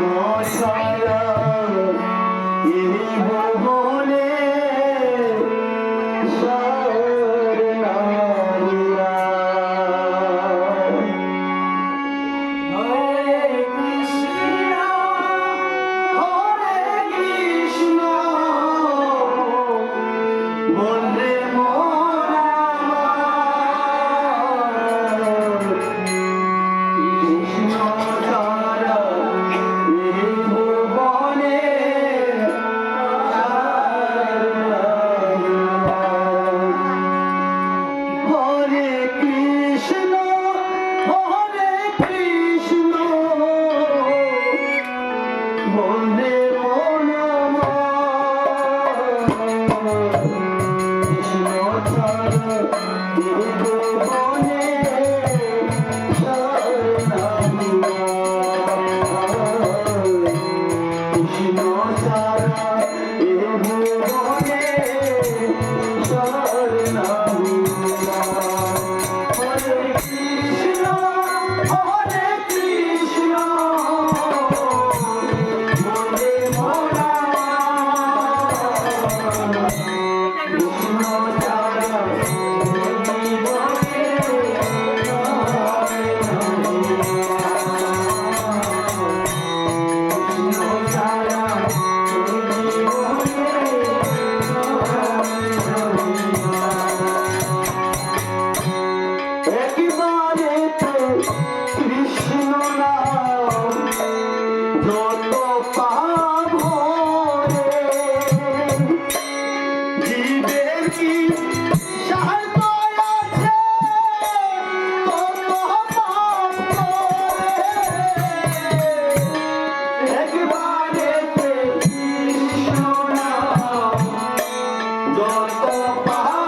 কৃষ্ণ ছাড়া এই ভুবনে এই पापा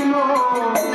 ছিল